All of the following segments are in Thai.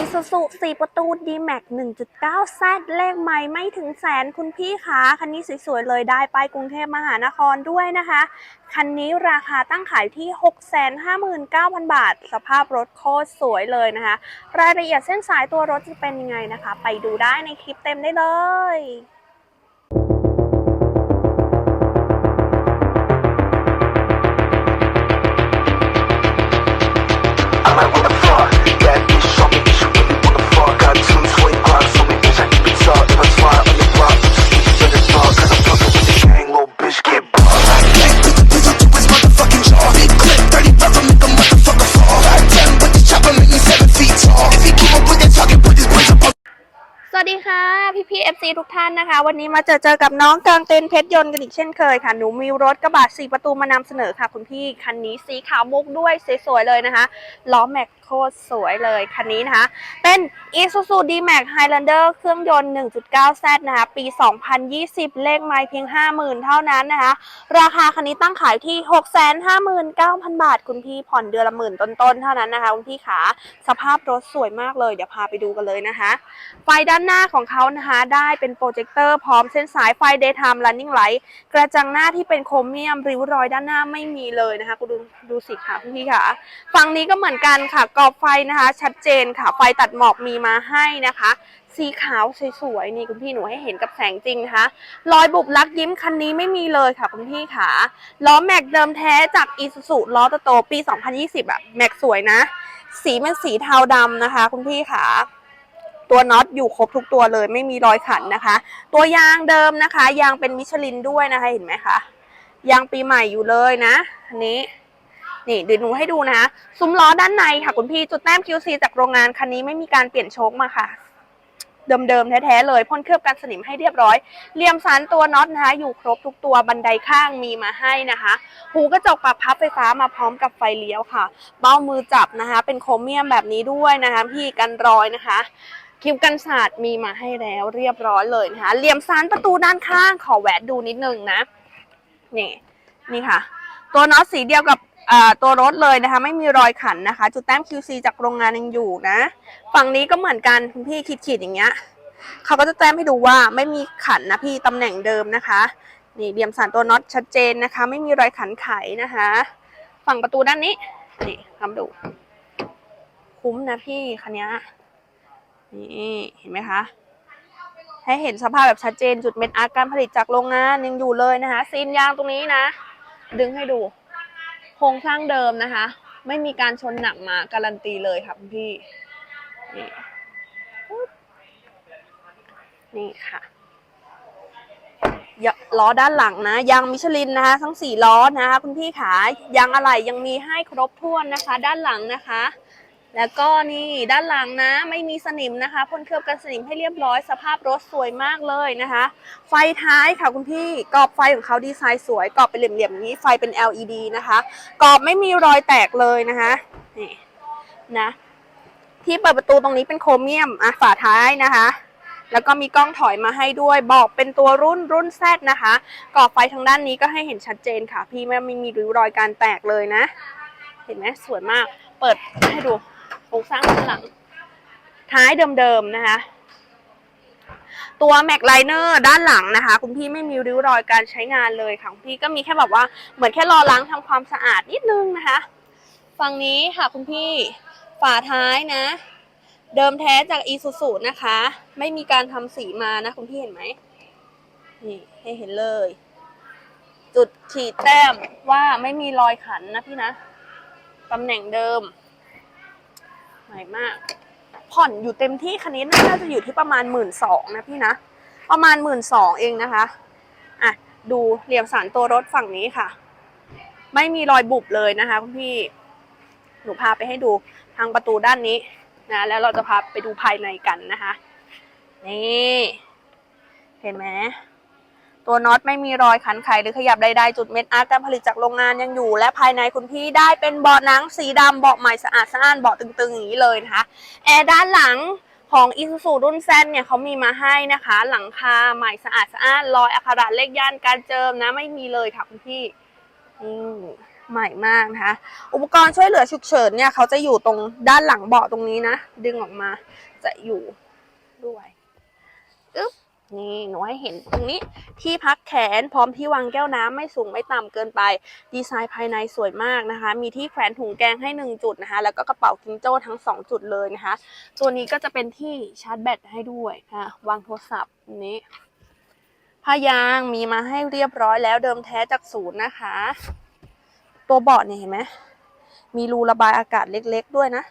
Isuzu 4ประตู D-Max 1.9 Z เลขใหม่ไม่ถึงแสนคุณพี่คะคันนี้สวยๆเลยได้ไปกรุงเทพมหานครด้วยนะคะ คันนี้ราคาตั้งขายที่ 659,000 บาท สภาพรถโคตรสวยเลยนะคะ รายละเอียดเส้นสายตัวรถจะเป็นยังไงนะคะ ไปดูได้ในคลิปเต็มได้เลย ซีทุกท่านนะคะ วันนี้มาเจอเจอกับน้องกลางเต็นเพชรยนต์กันอีกเช่นเคยค่ะ หนูมีรถกระบะสีประตูมานำเสนอค่ะ คุณพี่คันนี้สีขาวมุกด้วยสวยๆเลยนะคะล้อแม็กโคตรสวยเลยคันนี้นะคะ เป็น Isuzu D-Max Highlander เครื่องยนต์ 1.9Z นะคะ ปี 2020 เลขไมล์เพียง 50,000 เท่านั้นนะคะ ราคาคันนี้ตั้งขายที่ 659,000 บาท คุณพี่ผ่อนเดือนละหมื่นต้นๆ เท่านั้นนะคะ คุณพี่ขาสภาพรถสวยมากเลย เดี๋ยวพาไปดูกันเลยนะคะ ไฟด้านหน้าของเขานะคะได้เป็นโปรเจคเตอร์พร้อมเส้นสายไฟ daytime running light กระจังหน้าที่เป็นโครเมียมริ้วรอยด้านหน้าไม่มีเลยนะคะคุณดูดูสิค่ะคุณพี่ค่ะฝั่งนี้ก็เหมือนกันค่ะกรอบไฟนะคะ ชัดเจนค่ะไฟตัดหมอกมีมาให้นะคะสีขาวสวยๆนี่คุณพี่หนูให้เห็นกับแสงจริงนะคะรอยบุบลักยิ้มคันนี้ไม่มีเลยค่ะคุณพี่ค่ะล้อแม็กเดิมแท้จาก Isuzu ล้อโตปี 2020อะแม็กสวยนะ สีเป็นสีเทาดำนะคะ คุณพี่ค่ะ ตัวน็อตอยู่ครบทุกตัวเลย ไม่มีรอยขันนะคะ ตัวยางเดิมนะคะ ยางเป็นมิชลินด้วยนะคะเห็นไหมคะยางปีใหม่อยู่เลยนะอันนี้นี่เดี๋ยวหนูให้ดูนะคะซุ้มล้อด้านในค่ะคุณพี่จุดแต้ม QC จากโรงงานคันนี้ไม่มีการเปลี่ยนโชคมาค่ะ เดิมๆแท้ๆเลยพ่นเคลือบกันสนิมให้เรียบร้อยเหลี่ยมสันตัวน็อตนะคะอยู่ครบทุกตัวบันไดข้างมีมาให้นะคะ หูกระจกปรับพับไฟฟ้ามาพร้อมกับไฟเลี้ยวค่ะ เบ้ามือจับนะคะ เป็นโครเมียมแบบนี้ด้วยนะคะ พี่กันรอยนะคะ คลิปกันศาสตร์มีมาให้แล้วเรียบร้อยเลยนะคะเหลี่ยมซานประตูด้านข้างขอแหวะดูนิดนึงนะนี่นี่ค่ะ ตัวน็อตสีเดียวกับตัวรถเลยนะคะ ไม่มีรอยขันนะคะ จุดแต้ม QC จากโรงงานยังอยู่นะ ฝั่งนี้ก็เหมือนกันคุณพี่ขีดๆอย่างเงี้ยเขาก็จะแต้มให้ดูว่าไม่มีขันนะพี่ตำแหน่งเดิมนะคะ นี่เหลี่ยมสันตัวน็อตชัดเจนนะคะ ไม่มีรอยขันไขนะคะ ฝั่งประตูด้านนี้นี่ทำดู คุ้มนะพี่คันนี้ นี่เห็นไหมคะ ให้เห็นสภาพแบบชัดเจนจุดเม็ดอาร์ตการผลิตจากโรงงานยังอยู่เลยนะคะซีนยางตรงนี้นะ ดึงให้ดู โครงสร้างเดิมนะคะ ไม่มีการชนหนักมาการันตีเลยค่ะคุณพี่นี่นี่ค่ะล้อด้านหลังนะยางมิชลินนะคะทั้งสี่ล้อนะคะคุณพี่ขายางอะไหล่ยังมีให้ครบถ้วนนะคะ ด้านหลังนะคะ แล้วก็นี่ด้านหลังนะไม่มีสนิมนะคะพ่นเคลือบกันสนิมให้เรียบร้อยสภาพรถสวยมากเลยนะคะ ไฟท้ายค่ะคุณพี่กรอบไฟของเขาดีไซน์สวยกรอบเป็นเหลี่ยมๆอย่างนี้ไฟเป็น LED นะคะกรอบไม่มีรอยแตกเลยนะคะนี่นะที่เปิดประตูตรงนี้เป็นโครเมียมอะฝาท้ายนะคะแล้วก็มีกล้องถอยมาให้ด้วยบอกเป็นตัวรุ่นรุ่นแซดนะคะกรอบไฟทางด้านนี้ก็ให้เห็นชัดเจนค่ะ พี่ไม่ไม่มีริ้วรอยการแตกเลยนะ เห็นไหมสวยมาก เปิดให้ดู โครงสร้างด้านหลัง ท้ายเดิมๆนะคะ ตัวแม็กไลเนอร์ด้านหลังนะคะ คุณพี่ไม่มีริ้วรอยการใช้งานเลยค่ะคุณพี่ก็มีแค่แบบว่าเหมือนแค่รอล้างทำความสะอาดนิดนึงนะคะฝั่งนี้ค่ะคุณพี่ฝาท้ายนะ เดิมแท้จากอีซูซูนะคะ ไม่มีการทำสีมานะ คุณพี่เห็นไหมนี่ให้เห็นเลย จุดขีดแต้มว่าไม่มีรอยขันนะพี่นะตำแหน่งเดิม หม่มาก ผ่อนอยู่เต็มที่คันนี้น่าจะอยู่ที่ประมาณหมื่นสองนะพี่นะ ประมาณหมื่นสองเองนะคะอะดูเหลี่ยมสารตัวรถฝั่งนี้ค่ะ ไม่มีรอยบุบเลยนะคะคุณพี่ หนูพาไปให้ดูทางประตูด้านนี้นะ แล้วเราจะพาไปดูภายในกันนะคะ นี่ เห็นไหม ตัวน็อตไม่มีรอยขันไขหรือขยับใดๆจุดเม็ดอาร์ตการผลิตจากโรงงานยังอยู่ และภายในคุณพี่ได้เป็นเบาะหนังสีดำเบาะใหม่สะอาดสะอ้านเบาะตึงๆอย่างนี้เลยนะคะแอร์ด้านหลังของ Isuzu รุ่นแซนเนี่ยเขามีมาให้นะคะ หลังคาใหม่สะอาดสะอ้านรอยอักขระเลขย่านการเจิมนะไม่มีเลยค่ะคุณพี่อืมใหม่มากนะคะ อุปกรณ์ช่วยเหลือฉุกเฉินเนี่ยเขาจะอยู่ตรงด้านหลังเบาะตรงนี้นะ ดึงออกมาจะอยู่ด้วยอึ๊บ นี่หนูให้เห็นตรงนี้ที่พักแขนพร้อมที่วางแก้วน้ำไม่สูงไม่ต่ำเกินไป ดีไซน์ภายในสวยมากนะคะ มีที่แขวนถุงแกงให้ 1 จุดนะคะ แล้วก็กระเป๋ากิงโจ้ทั้ง 2 จุดเลยนะคะ ตัวนี้ก็จะเป็นที่ชาร์จแบตให้ด้วยนะคะวางโทรศัพท์นี้ผ้ายางมีมาให้เรียบร้อยแล้วเดิมแท้จากศูนย์นะคะ ตัวเบาะเนี่ยเห็นไหมมีรูระบายอากาศเล็กๆด้วยนะ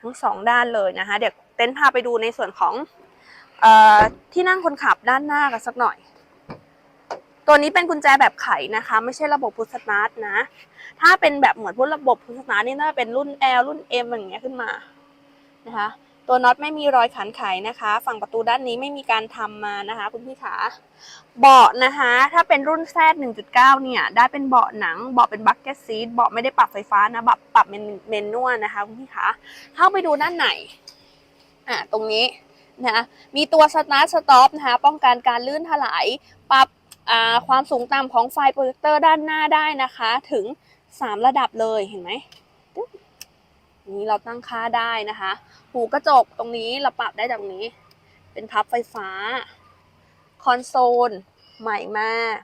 ทั้งสองด้านเลยนะคะ เดี๋ยวเต้นพาไปดูในส่วนของ ที่นั่งคนขับด้านหน้ากันสักหน่อย ตัวนี้เป็นกุญแจแบบไขนะคะ ไม่ใช่ระบบพุทสตาร์ทนะ ถ้าเป็นแบบเหมือนพวกระบบพุทสตาร์ทนี่น่าจะเป็นรุ่น L รุ่น M อย่างเงี้ยขึ้นมานะคะ ตัวน็อตไม่มีรอยขันไขนะคะ ฝั่งประตูด้านนี้ไม่มีการทำมานะคะ คุณพี่ขาเบาะนะคะ ถ้าเป็นรุ่นแซด1.9 เนี่ย ได้เป็นเบาะหนังเบาะเป็นบักเก็ตซีทเบาะไม่ได้ปรับไฟฟ้านะแบบปรับเมนเมนนวลนะคะคุณพี่ขาเข้าไปดูด้านในอะตรงนี้ นะมีตัวสตาร์ทสต็อปนะคะป้องกันการลื่นถลายปรับความสูงต่ำของไฟโปรเจคเตอร์ด้านหน้าได้นะคะ ถึง 3 ระดับเลยเห็นไหมนี่เราตั้งค่าได้นะคะ หูกระจกตรงนี้เราปรับได้จากตรงนี้ เป็นพับไฟฟ้า คอนโซล ใหม่มาก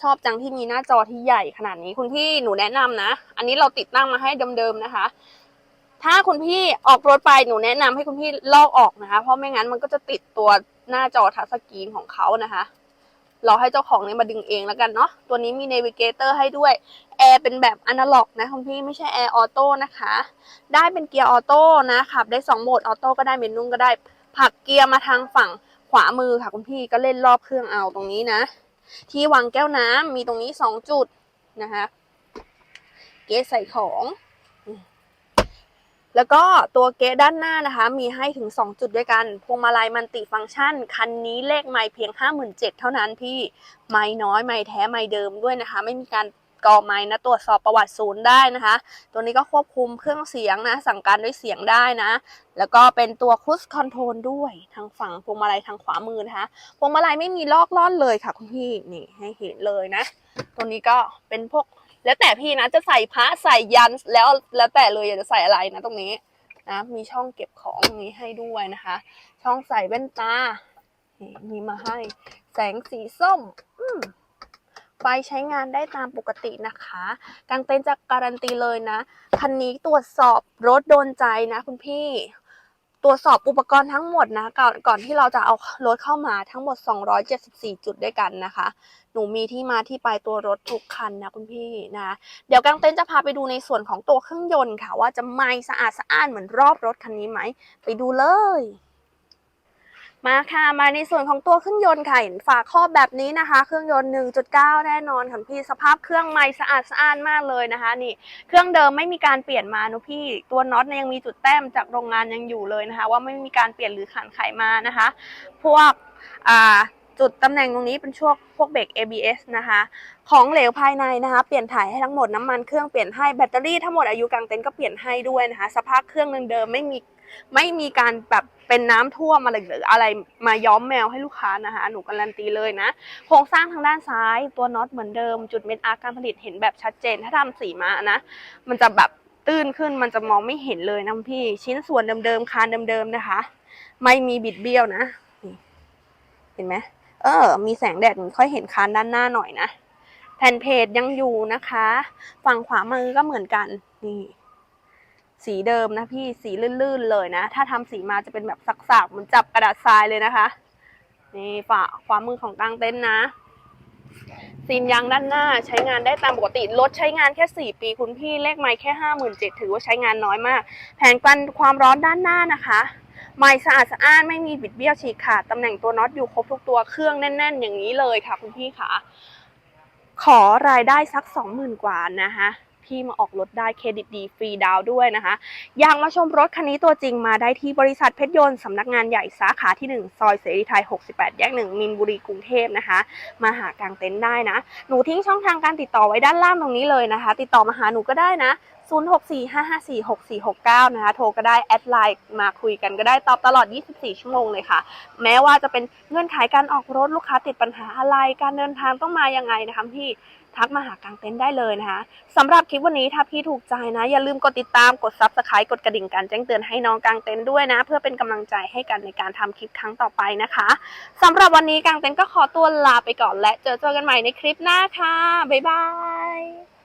ชอบจังที่มีหน้าจอที่ใหญ่ขนาดนี้คุณพี่หนูแนะนำนะ อันนี้เราติดตั้งมาให้เดิมๆนะคะ ถ้าคุณพี่ออกรถไปหนูแนะนำให้คุณพี่ลอกออกนะคะ เพราะไม่งั้นมันก็จะติดตัวหน้าจอทัชสกรีนของเขานะคะเราให้เจ้าของเนี่ยมาดึงเองแล้วกันเนาะตัวนี้มีเนวิเกเตอร์ให้ด้วยแอร์เป็นแบบอนาล็อกนะคุณพี่ไม่ใช่แอร์ออโต้นะคะ ได้เป็นเกียร์ออโต้นะขับได้ 2โหมดออโต้ก็ได้เมนุ่งก็ได้ผลักเกียร์มาทางฝั่งขวามือค่ะคุณพี่ก็เล่นรอบเครื่องเอาตรงนี้นะ ที่วางแก้วน้ำมีตรงนี้ 2 จุดนะคะเกสใส่ของ แล้วก็ตัวเกสด้านหน้านะคะ มีให้ถึง 2 จุดด้วยกัน พวงมาลัยมันติฟังก์ชัน คันนี้เลขไม่เพียง 57,000 เท่านั้นพี่ ไม่น้อยไม่แท้ไม่เดิมด้วยนะคะ ไม่มีการกอไม้นะตรวจสอบประวัติศูนย์ได้นะคะ ตัวนี้ก็ควบคุมเครื่องเสียงนะ สั่งการด้วยเสียงได้นะ แล้วก็เป็นตัวคุชคอนโทรลด้วยทางฝั่งพวงมาลัยทางขวามือนะคะพวงมาลัยไม่มีลอกล่อนเลยค่ะคุณพี่นี่ให้เห็นเลยนะ ตัวนี้ก็เป็นพวก แล้วแต่พี่นะจะใส่พระใส่ยันแล้วแล้วแต่เลยอยากจะใส่อะไรนะตรงนี้นะมีช่องเก็บของตรงนี้ให้ด้วยนะคะ ช่องใส่แว่นตานี่มีมาให้แสงสีส้มอืมไฟใช้งานได้ตามปกตินะคะกางเต็นท์จะการันตีเลยนะ คันนี้ตรวจสอบรถโดนใจนะคุณพี่ รวจสอบอุปกรณ์ทั้งหมดนะก่อนก่อนที่เราจะเอารถเข้ามาทั้งหมด 274 จุดด้วยกันนะคะ หนูมีที่มาที่ไปตัวรถทุกคันนะคุณพี่นะ เดี๋ยวกางเต็นท์จะพาไปดูในส่วนของตัวเครื่องยนต์ค่ะ ว่าจะไม่สะอาดสะอ้านเหมือนรอบรถคันนี้ไหม ไปดูเลย มาค่ะ มาในส่วนของตัวเครื่องยนต์ค่ะเห็นฝาครอบแบบนี้นะคะ เครื่องยนต์ 1.9 แน่นอนค่ะพี่สภาพเครื่องใหม่สะอาดสะอ้านมากเลยนะคะ นี่เครื่องเดิมไม่มีการเปลี่ยนมานุพี่ตัวน็อตเนี่ยยังมีจุดแต้มจากโรงงานยังอยู่เลยนะคะ ว่าไม่มีการเปลี่ยนหรือขันไขมานะคะ พวกอ่า จุดตำแหน่งตรงนี้เป็นช่วงพวกเบรก ABS นะคะ ของเหลวภายในนะคะ เปลี่ยนถ่ายให้ทั้งหมดน้ำมันเครื่องเปลี่ยนให้แบตเตอรี่ทั้งหมดอายุกลางเต็นท์ก็เปลี่ยนให้ด้วยนะคะ สภาพเครื่องเดิมๆไม่มีไม่มีการแบบเป็นน้ำท่วมอะไรหรืออะไรมาย้อมแมวให้ลูกค้านะคะหนูการันตีเลยนะโครงสร้างทางด้านซ้ายตัวน็อตเหมือนเดิม จุดเม็ดอาร์การผลิตเห็นแบบชัดเจน ถ้าทำสีมานะมันจะแบบตื้นขึ้นมันจะมองไม่เห็นเลยนะพี่ ชิ้นส่วนเดิมๆคานเดิมๆนะคะ ไม่มีบิดเบี้ยวนะเห็นไหม เออ มีแสงแดดค่อยเห็นคานด้านหน้าหน่อยนะแผ่นเพจยังอยู่นะคะ ฝั่งขวามือก็เหมือนกันนี่สีเดิมนะพี่สีลื่นๆเลยนะ ถ้าทำสีมาจะเป็นแบบสักๆเหมือนจับกระดาษทรายเลยนะคะ นี่ฝาขวามือของกลางเต็นท์นะซีนยางด้านหน้าใช้งานได้ตามปกติรถใช้งานแค่ 4 ปีคุณพี่เลขไม่แค่ 57,000ถือว่าใช้งานน้อยมาก แผงกันความร้อนด้านหน้านะคะ ไม่สะอาดสะอ้านไม่มีบิดเบี้ยวฉีกขาดตำแหน่งตัวน็อตอยู่ครบทุกตัวเครื่องแน่น ๆ อย่างนี้เลยค่ะคุณพี่ค่ะ ขอรายได้สักสองหมื่นกว่านะคะ พี่มาออกรถได้เครดิตดีฟรีดาวด้วยนะคะอยากมาชมรถคันนี้ตัวจริงมาได้ที่บริษัทเพชรยนต์สำนักงานใหญ่สาขาที่ 1 ซอยเสรีไทย 68 แยก 1 มินบุรีกรุงเทพนะคะ มาหากางเต็นท์ได้นะ หนูทิ้งช่องทางการติดต่อไว้ด้านล่างตรงนี้เลยนะคะ ติดต่อมาหาหนูก็ได้นะ0645546469 นะคะ โทรก็ได้ แอดไลน์มาคุยกันก็ได้ ตอบตลอด 24 ชั่วโมงเลยค่ะ แม้ว่าจะเป็นเงื่อนไขการออกรถลูกค้าติดปัญหาอะไร การเดินทางต้องมายังไงนะคะพี่ ทักมาหากางเต็นท์ได้เลยนะคะสำหรับคลิปวันนี้ถ้าพี่ถูกใจนะ อย่าลืมกดติดตามกด s u b สไครต์กดกระดิ่งการแจ้งเตือนให้น้องกางเต็นท์ด้วยนะ เพื่อเป็นกำลังใจให้กันในการทำคลิปครั้งต่อไปนะคะสำหรับวันนี้กางเต็นท์ก็ขอตัวลาไปก่อนและเจอเจอกันใหม่ในคลิปหน้าค่ะบ๊ายบาย